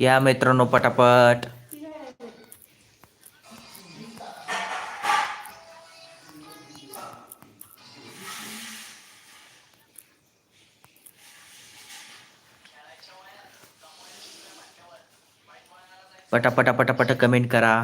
या मित्रांनो पटापट. पटापटा पटापट कमेंट करा.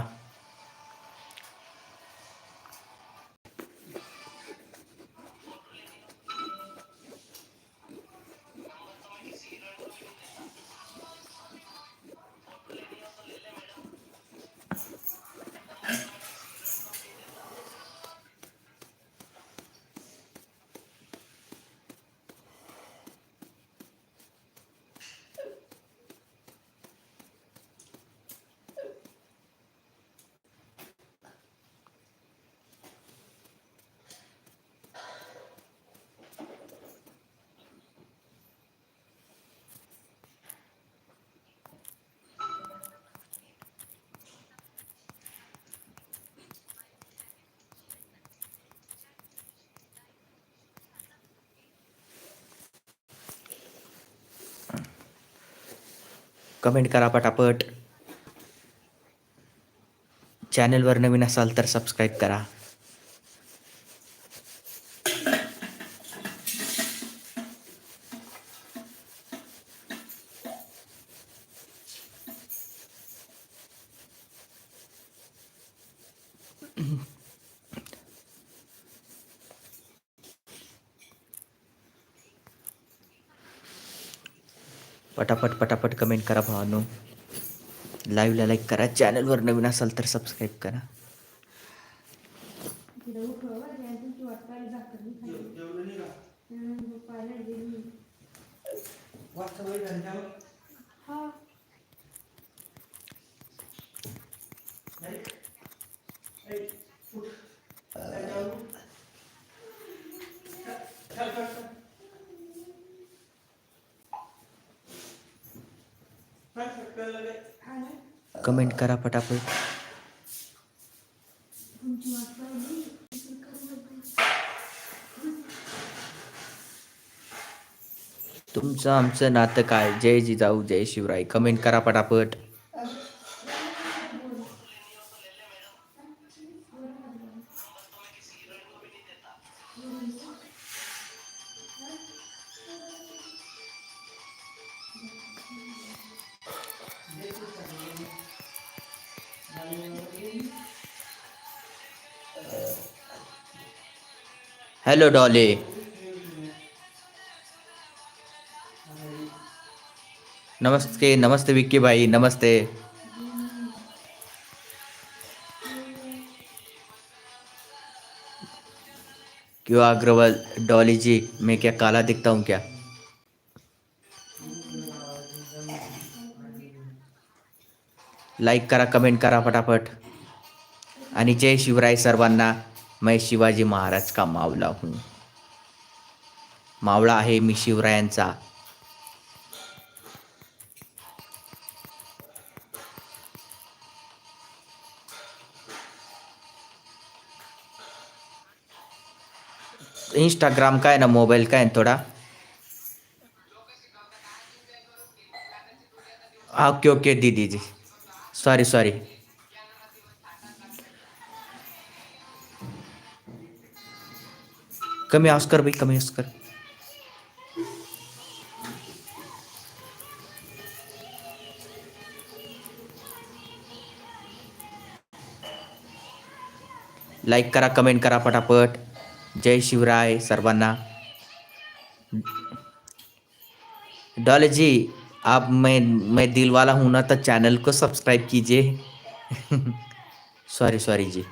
कमेंट करा पटापट. चॅनलवर नवीन असाल तर सबस्क्राईब करा. पटापट पटापट कमेंट करा भावानो. लाईव्हला लाईक करा. चॅनलवर नवीन असाल तर सबस्क्राईब करा. कमेंट करा पटापट तुमचं आमचं नातं काय? जय जिजाऊ जय शिवराय. कमेंट करा पटापट हॅलो डॉली नमस्ते नमस्ते विक्की भाई, नमस्ते। क्यों अग्रवाल, डॉली जी, मैं क्या काला दिखता हूँ क्या? लाईक करा कमेंट करा फटाफट आणि जय शिवराय सर्वांना. मैं शिवाजी महाराज का मावला हूँ. मावळा आहे मी शिवरायांचा. इंस्टाग्राम काय ना मोबाईल काय ना थोडा? ओके ओके दीदी जी. सॉरी सॉरी कमी ऑस्कर भाई, कमी ऑस्कर लाईक करा कमेंट करा पटापट जय शिवराय, सर्वांना। डॉले जी आप मैं मैं दिल वाला हूँ ना तो चैनल को सब्सक्राइब कीजिए। सॉरी सॉरी जी।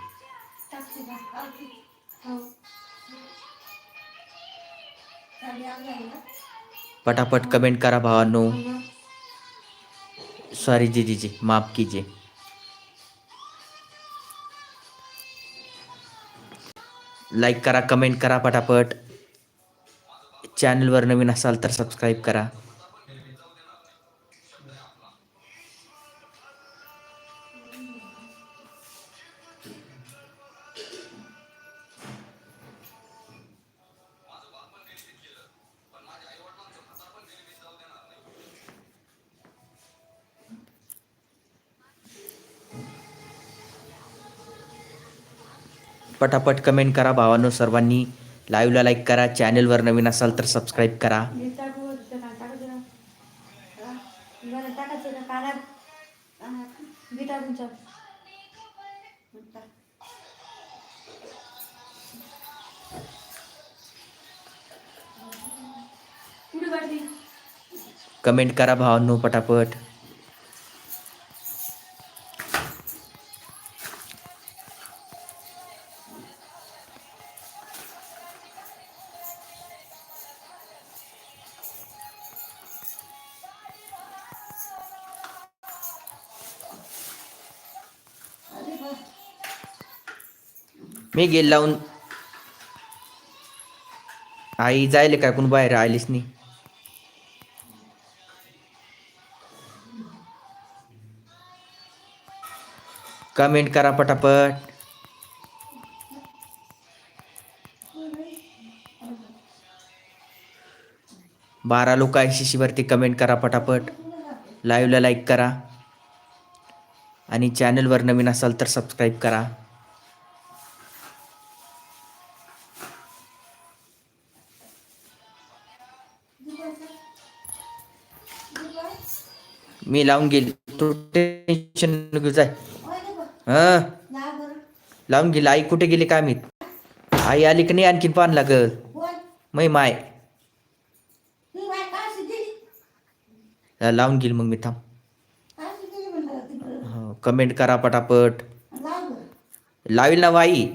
पटापट कमेंट करा भावानो सॉरी जी जी जी, माफ़ कीजिए। लाईक करा कमेंट करा पटापट चॅनलवर नवीन असाल तर सबस्क्राईब करा। पटापट कमेंट करा भावांनो सर्वांनी. लाईव्हला लाईक करा. चॅनलवर नवीन असाल तर सबस्क्राईब करा. कमेंट करा भावांनो पटापट. मी गेल लावून. आई जायले काय कोण बाहेर आलीच नाही. कमेंट करा पटापट. बारा लोक आहे शिशीवरती कमेंट करा पटापट. लाईव्हला लाईक करा. आणि चॅनलवर नवीन असाल तर सबस्क्राईब करा. मी लावून गेली. तू टेन्शन नको जाय. हा. लावून गेली. आई कुठे गेली काय मी आई आली की नाही आणखीन पान लागल? मै माय. लावून गेली मग मी थांब. हो, कमेंट करा पटापट. लावेल ना बाई.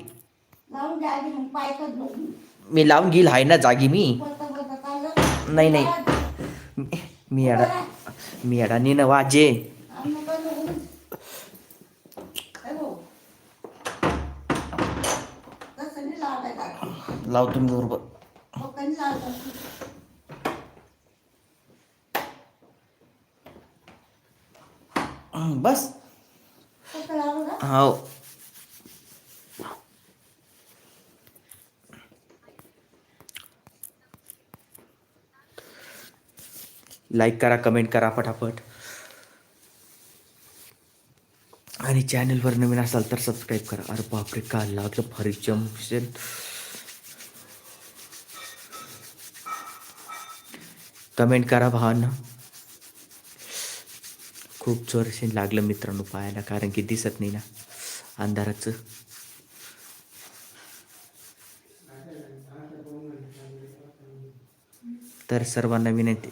मी लावून घेईल हाय ना जागी मी. नाही नाही. मी- याडा अडा मी अडाणी ना वाजे लावतो मी बरोबर बस हो लाईक करा कमेंट करा पटापट आणि चॅनलवर नवीन असाल तर सबस्क्राईब करा. अरे बापरे का लागलं भारी जमसेल कमेंट करा भावांना. खूप जोरशी लागलं मित्रांनो पाहायला कारण की दिसत नाही ना अंधाराचं. तर सर्वांना विनंती.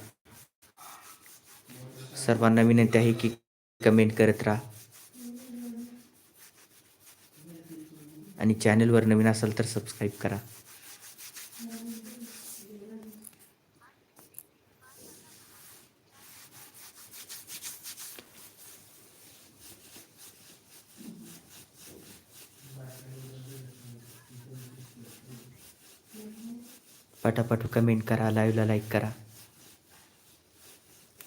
सर्वांना विनंती आहे की कमेंट करत राहा. आणि चॅनलवर नवीन असाल तर सबस्क्राईब करा. पटापट कमेंट करा लाईव्हला लाईक करा.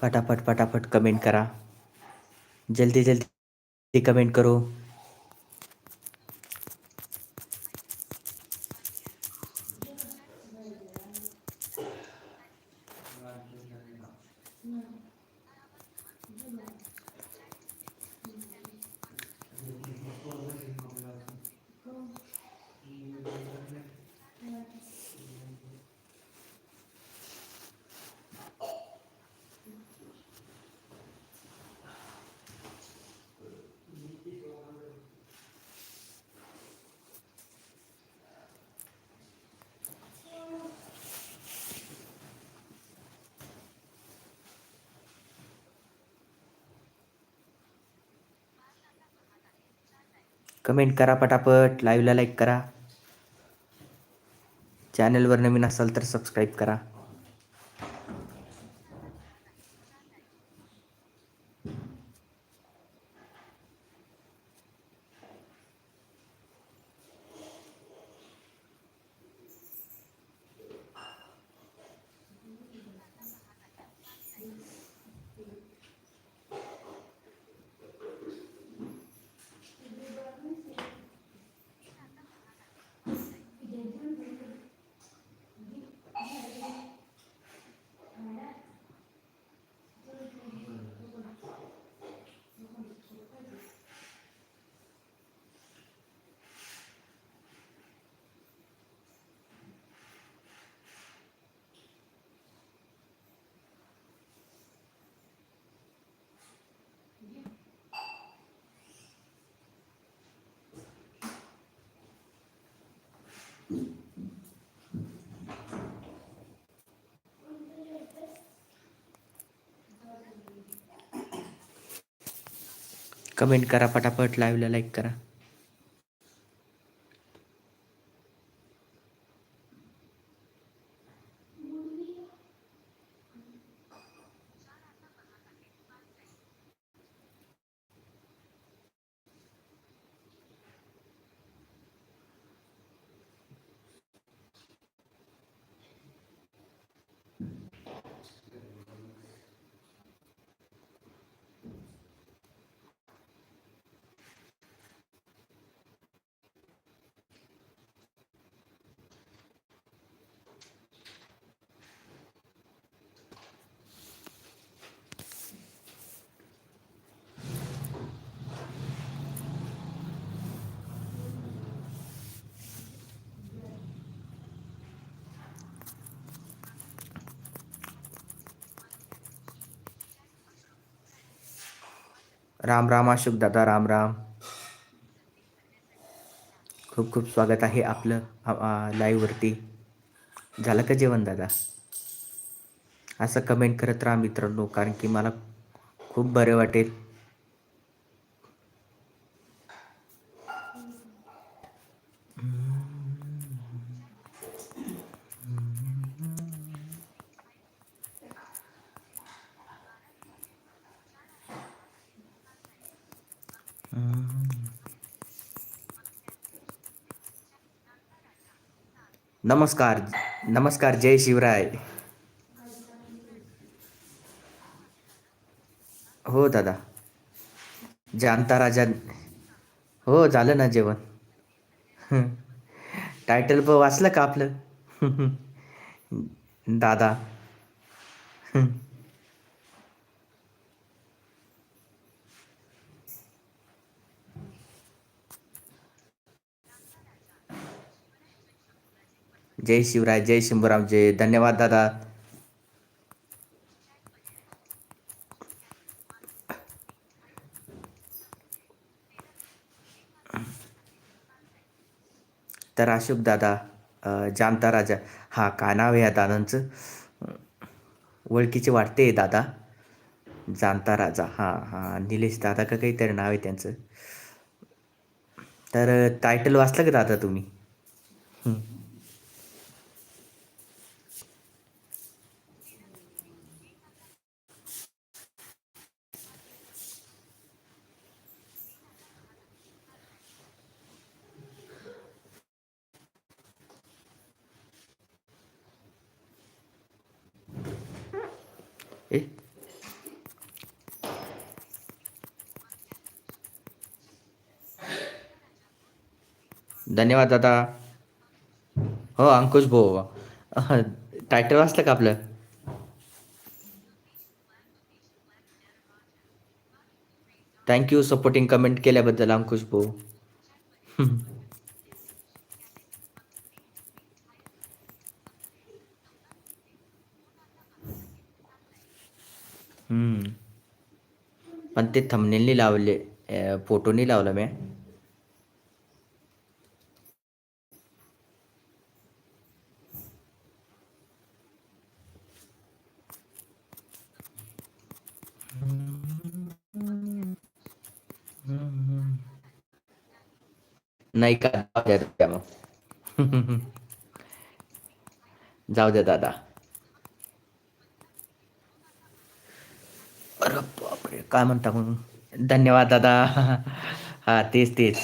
फटाफट फटाफट कमेंट करा. जल्दी जल्दी कमेंट करो. कमेंट करा पटापट लाईव्हला लाईक करा. चॅनलवर नवीन असाल तर सबस्क्राईब करा. कमेंट करा पटापट लाईव्हला लाईक करा. राम राम अशोक दादा राम राम. खूप खूप स्वागत आहे आपलं लाईव्हवरती झालं का जेवण दादा? असं कमेंट करत राहा मित्रांनो कारण की मला खूप बरं वाटेल. नमस्कार नमस्कार जय शिवराय. हो दादा. जाणता राजा हो झालं ना जेवण. टायटल प वाचलं का आपलं? दादा. जय शिवराय जय शंभूराम जय. धन्यवाद दादा. तर अशोक दादा अ, जामता राजा. हा काय नाव आहे या दादांचं? ओळखीचे वाटते दादा. जाणता राजा. हां हां निलेश दादा का काहीतरी नाव आहे त्यांचं. तर टायटल वाचलं का दादा तुम्ही? ए धन्यवाद दादा. हो अंकुश भाऊ. टायटल वाचलं का आपलं? थँक्यू सपोर्टिंग कमेंट केल्याबद्दल अंकुश भाऊ. हम्म. पण ते थंबनेल लावले फोटो नाही लावला मी नाही का? जाऊ द्या मग जाऊ द्या दादा अरे बापरे काय म्हणता म्हणून? धन्यवाद दादा. हा तेच तेच.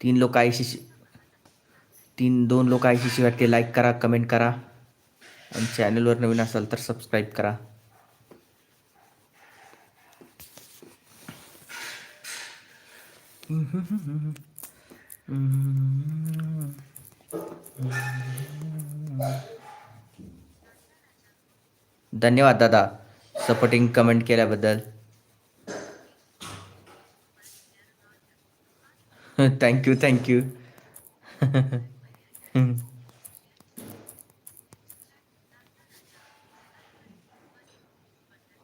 तीन लोक आयशी तीन दोन लोक आयशी वाटते लाईक करा कमेंट करा. आणि चॅनलवर नवीन असाल तर सबस्क्राईब करा. धन्यवाद दादा. सपोर्टिंग कमेंट केल्याबद्दल. थँक्यू थँक्यू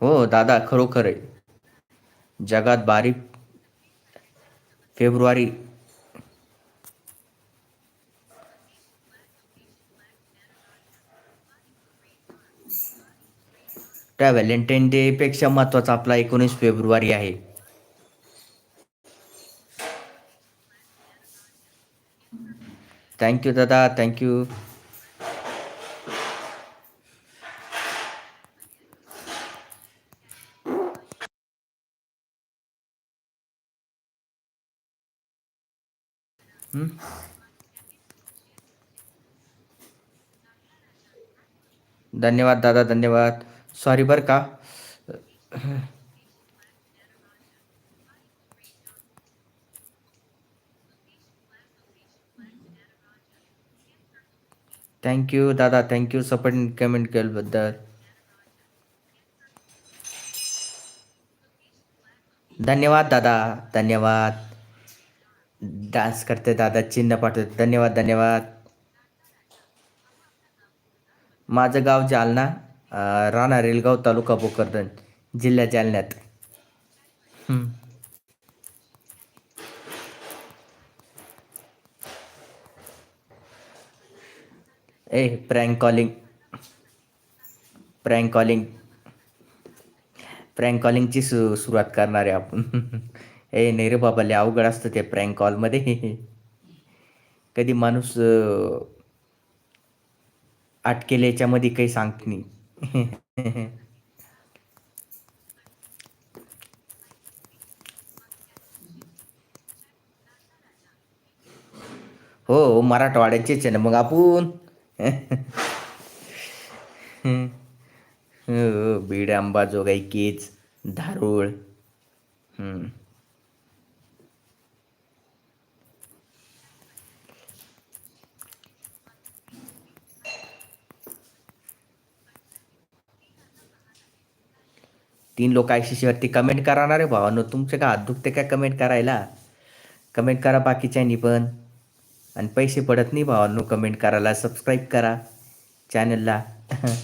हो दादा खरोखर आहे. जगात बारीक फेब्रुवारी. त्या व्हॅलेंटाईन डे पेक्षा महत्त्वाचा आपला एकोणीस फेब्रुवारी आहे. थँक्यू दादा. थँक्यू धन्यवाद, दादा, धन्यवाद। सॉरी बर का थैंक थँक्यू दादा thank thank you support comment केल्याबद्दल धन्यवाद, दादा, धन्यवाद। डान्स करते दादा चिन्ह पाठवते. धन्यवाद धन्यवाद. माझं गाव जालना राहणार रेलगाव तालुका भोकरदन जिल्हा जालन्यात. ए prank calling prank calling prank कॉलिंगची सु सुरुवात करणार आहे आपण. ए नाही रे बाबा लय अवघड असतं ते प्रँक कॉलमध्ये कधी माणूस अटकेल याच्यामध्ये काही सांगत नाही. हो, हो मराठवाड्याचेच आहे ना मग आपण. हो, हो, बीड अंबाजोगाई केज धारूळ. तीन लोक वरती कमेंट करणार आहे. भावानो तुमचे का हात दुखते काय कमेंट करायला? कमेंट करा बाकीच्यांनी पण. आणि पैसे पडत नाही भावांनो कमेंट करायला. सबस्क्राईब करा चॅनलला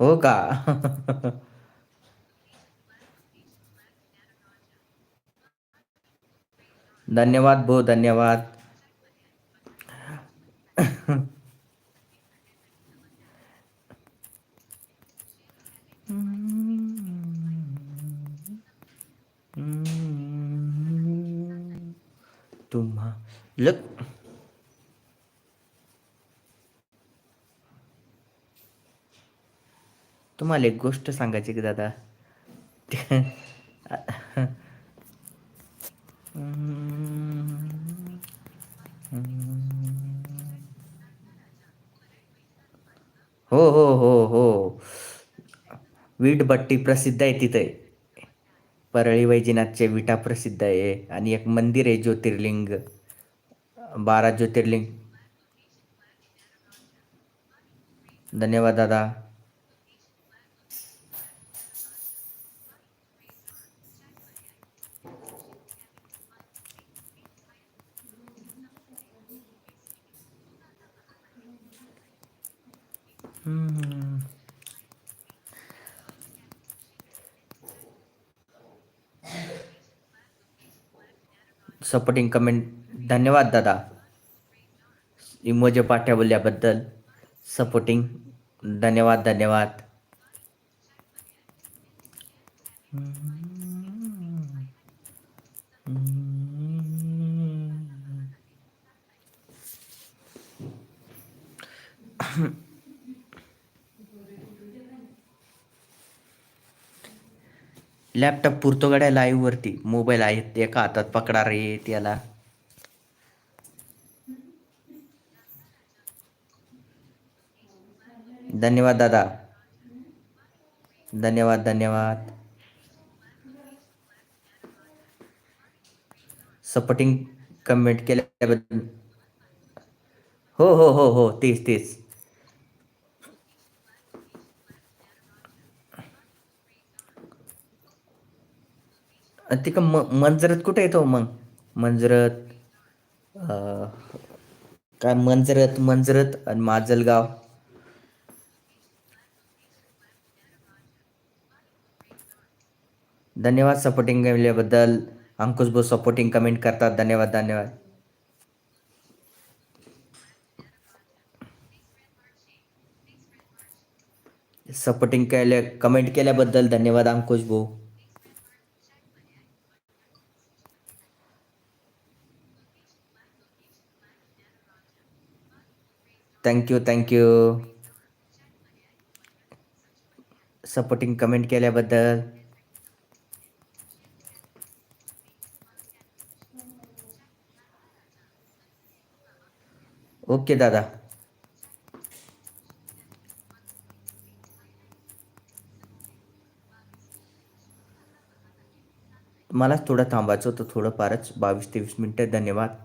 हो का? धन्यवाद भो धन्यवाद. तुम्हा लग तुम्हाला एक गोष्ट सांगायची की दादा? हो हो हो हो. वीटभट्टी प्रसिद्ध आहे तिथे. परळी वैजनाथचे विटा प्रसिद्ध आहे आणि एक मंदिर आहे ज्योतिर्लिंग. बारा ज्योतिर्लिंग. धन्यवाद दादा. सपोर्टिंग कमेंट धन्यवाद दादा. इमोजे पाठवल्याबद्दल सपोर्टिंग धन्यवाद धन्यवाद. लॅपटॉप पुरतो गड्या लाईव्ह वरती. मोबाईल आहेत एका हातात पकडा रे त्याला. धन्यवाद दादा. धन्यवाद धन्यवाद. सपोर्टिंग कमेंट केल्याबद्दल. हो हो हो हो तेच तेच. तिक म मंजरत कुठे येतो मग? मंजरत काय मंजरत मंजरत आणि माजलगाव. धन्यवाद सपोर्टिंग केल्याबद्दल. अंकुश भाऊ सपोर्टिंग कमेंट करतात. धन्यवाद धन्यवाद. सपोर्टिंग केल्या कमेंट केल्याबद्दल धन्यवाद अंकुश भाऊ. Thank you thank you supporting comment केल्याबद्दल. ओके दादा. मलाच थोडं थांबायचं होतं थोडं फारच. बावीस तेवीस मिनटं धन्यवाद.